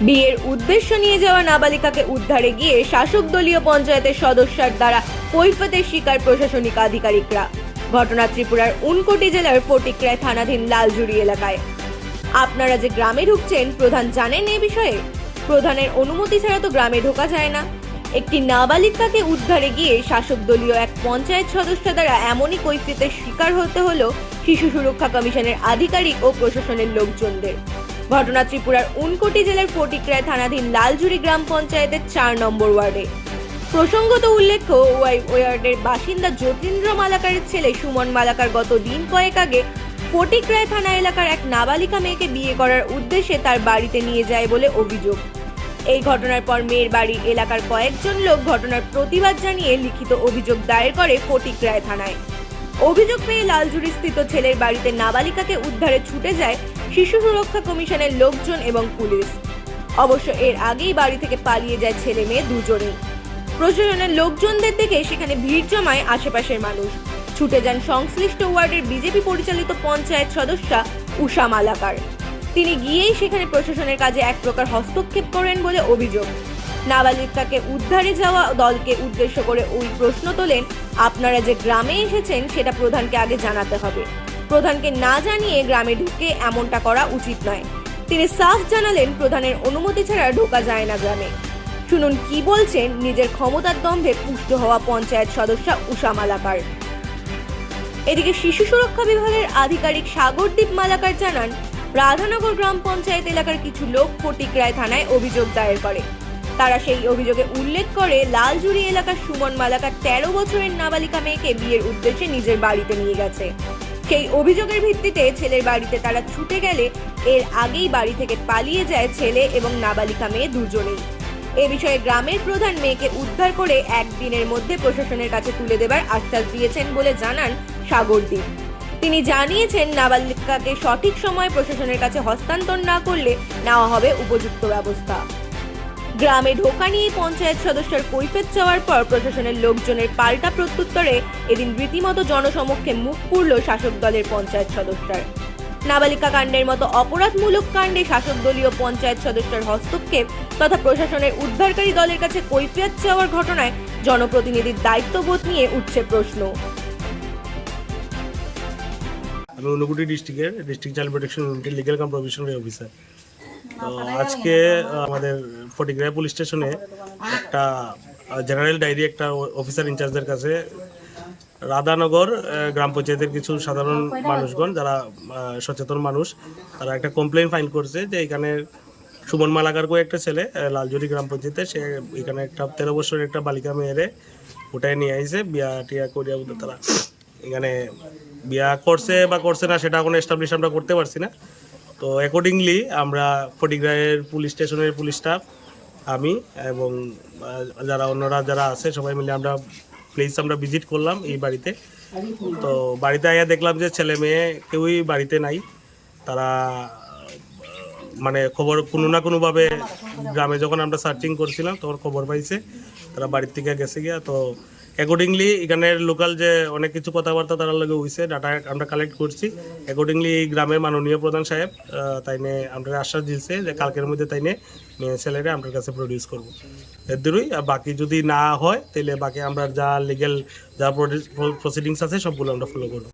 বিয়ের উদ্দেশ্য নিয়ে যাওয়া নাবালিকাকে উদ্ধারে গিয়ে শাসক দলীয় পঞ্চায়েতের সদস্যার দ্বারা কৈফতের শিকার প্রশাসনিক আধিকারিকরা। ঘটনা ত্রিপুরার উনকোটি জেলার ফটিকরায় থানাধীন লালজুড়ি এলাকায়। আপনারা যে গ্রামে ঢুকছেন, প্রধান জানেন এই বিষয়ে? প্রধানের অনুমতি ছাড়া তো গ্রামে ঢোকা যায় না। একটি নাবালিকাকে উদ্ধারে গিয়ে শাসক দলীয় এক পঞ্চায়েত সদস্য দ্বারা এমনই কৈফিয়তের শিকার হতে হলো শিশু সুরক্ষা কমিশনের আধিকারিক ও প্রশাসনের লোকজনদের। ঘটনা ত্রিপুরার উনকোটি জেলার ফটিকরায় থানাধীন লালজুড়ি গ্রাম পঞ্চায়েতের চার নম্বর ওয়ার্ডে। প্রসঙ্গত উল্লেখ্য, ওয়াই ওয়ার্ডের বাসিন্দা যতীন্দ্র মালাকারের ছেলে সুমন মালাকার গত দিন কয়েক আগে ফটিকরায় থানা এলাকার এক নাবালিকা মেয়েকে বিয়ে করার উদ্দেশ্যে তার বাড়িতে নিয়ে যায় বলে অভিযোগ। এই ঘটনার পর মেয়ের বাড়ি এলাকার কয়েকজন লোক ঘটনার প্রতিবাদ জানিয়ে লিখিত অভিযোগ দায়ের করে ফটিকরায় থানায়। অভিযোগ পেয়ে লালজুড়ি স্থিত ছেলের বাড়িতে নাবালিকাকে উদ্ধারে ছুটে যায় শিশু সুরক্ষা কমিশনের লোকজন এবং পুলিশ। অবশ্য এর আগেই বাড়ি থেকে পালিয়ে যায় ছেলে মেয়ে দুজনেই। প্রশাসনের লোকজনদের দেখে সেখানে ভিড় জমায় আশেপাশের মানুষ। ছুটে যান সংশ্লিষ্ট ওয়ার্ডের বিজেপি পরিচালিত পঞ্চায়েত সদস্যা উষা মালাকার। তিনি গিয়েই সেখানে প্রশাসনের কাজে এক প্রকার হস্তক্ষেপ করেন বলে অভিযোগ। নাবালিকাকে উদ্ধারে যাওয়া দলকে উদ্দেশ্য করে ওই প্রশ্ন তোলেন, আপনারা যে গ্রামে এসেছেন, সেটা প্রধানকে আগে জানাতে হবে। প্রধানকে না জানিয়ে গ্রামে ঢুকে এমনটা করা উচিত নয়। তিনি সাফ জানালেন, প্রধানের অনুমতি ছাড়া ঢোকা যায় না গ্রামে। শুনুন, কি বলছেন নিজের ক্ষমতার দম্ভে পুষ্ট হওয়া পঞ্চায়েত সদস্য উষা মালাকার। এদিকে শিশু সুরক্ষা বিভাগের আধিকারিক সাগরদীপ মালাকার জানান, রাধানগর গ্রাম পঞ্চায়েত এলাকার কিছু লোক ফটিকরায় থানায় অভিযোগ দায়ের করে। তারা সেই অভিযোগে উল্লেখ করে, লালজুড়ি এলাকার সুমন মালাকার তেরো বছরের নাবালিকা মেয়েকে বিয়ের উদ্দেশ্যে নিজের বাড়িতে নিয়ে গেছে। সেই অভিযোগের ভিত্তিতে ছেলের বাড়িতে তারা ছুটে গেলে এর আগেই বাড়ি থেকে পালিয়ে যায় ছেলে এবং নাবালিকা মেয়ে দুজনেই। এ বিষয়ে গ্রামের প্রধান মেয়েকে উদ্ধার করে একদিনের মধ্যে প্রশাসনের কাছে তুলে দেবার আশ্বাস দিয়েছেন বলে জানান সাগরদ্বীপ তিনি জানিয়েছেন, নাবালিকাকে সঠিক সময় প্রশাসনের কাছে হস্তান্তর না করলে নেওয়া হবে উপযুক্ত ব্যবস্থা। গ্রামে ঢোকা নিয়ে পঞ্চায়েত সদস্যের কৈফেত চাওয়ার পর প্রশাসনের লোকজনের পাল্টা প্রত্যুত্তরে এদিন রীতিমতো জনসমক্ষে মুখ পুরল শাসক দলের পঞ্চায়েত সদস্যর। নাবালিকা কাণ্ডের মতো অপরাধমূলক কাণ্ডে শাসক দলীয় পঞ্চায়েত সদস্যের হস্তক্ষেপ তথা প্রশাসনের উদ্ধারকারী দলের কাছে কৈফিয়ত চাওয়ার ঘটনায় জনপ্রতিনিধির দায়িত্ববোধ নিয়ে উঠছে প্রশ্ন। আমি ঊনকোটি ডিস্ট্রিক্টের, ডিস্ট্রিক্ট চাইল্ড প্রোটেকশন ইউনিটের লিগেল কাম অফিসার। তো আজকে আমাদের ফটিগ্রাহ পুলিশ স্টেশনে একটা জেনারেল ডায়েরি একটা অফিসার ইনচার্জদের কাছে রাধানগর গ্রাম পঞ্চায়েতের কিছু সাধারণ মানুষগণ যারা সচেতন মানুষ তারা একটা কমপ্লেন ফাইল করছে যে এখানে সুমন মালাকার কো একটা ছেলে লালজুরি গ্রাম পঞ্চায়েতে সে এখানে একটা তেরো বছরের একটা বালিকা মেয়েরে ওটাই নিয়ে আইছে বিয়া টিয়া করিয়া বলতে তারা এখানে বিয়া করছে বা করছে না সেটা কোনো এস্টাবলিশ আমরা করতে পারছি না। তো অ্যাকর্ডিংলি আমরা ফটিগ্রাহের পুলিশ স্টেশনের পুলিশ স্টাফ আমি এবং যারা অন্যরা যারা আছে, সবাই মিলে আমরা প্লেস আমরা ভিজিট করলাম এই বাড়িতে। তো বাড়িতে আইয়া দেখলাম যে ছেলে মেয়ে কেউই বাড়িতে নাই। তারা মানে খবর কোনো না কোনোভাবে গ্রামে যখন আমরা সার্চিং করছিলাম, তখন খবর পাইছে, তারা বাড়ির থেকে গেছে গিয়া। তো অ্যাকর্ডিংলি এখানের লোকাল যে অনেক কিছু কথাবার্তা তারা লগে হয়েছে ডাটা আমরা কালেক্ট করছি। অ্যাকর্ডিংলি গ্রামের মাননীয় প্রধান সাহেব তাইনে আমরা আশ্বাস দিয়েছে যে কালকের মধ্যে তাইনে মেয়ে ছেলেরা আমাদের কাছে প্রডিউস করব। এর দূরই আর বাকি যদি না হয় তাহলে বাকি আমরা যা লিগেল যা প্রসিডিংস আছে, সবগুলো আমরা ফলো করব।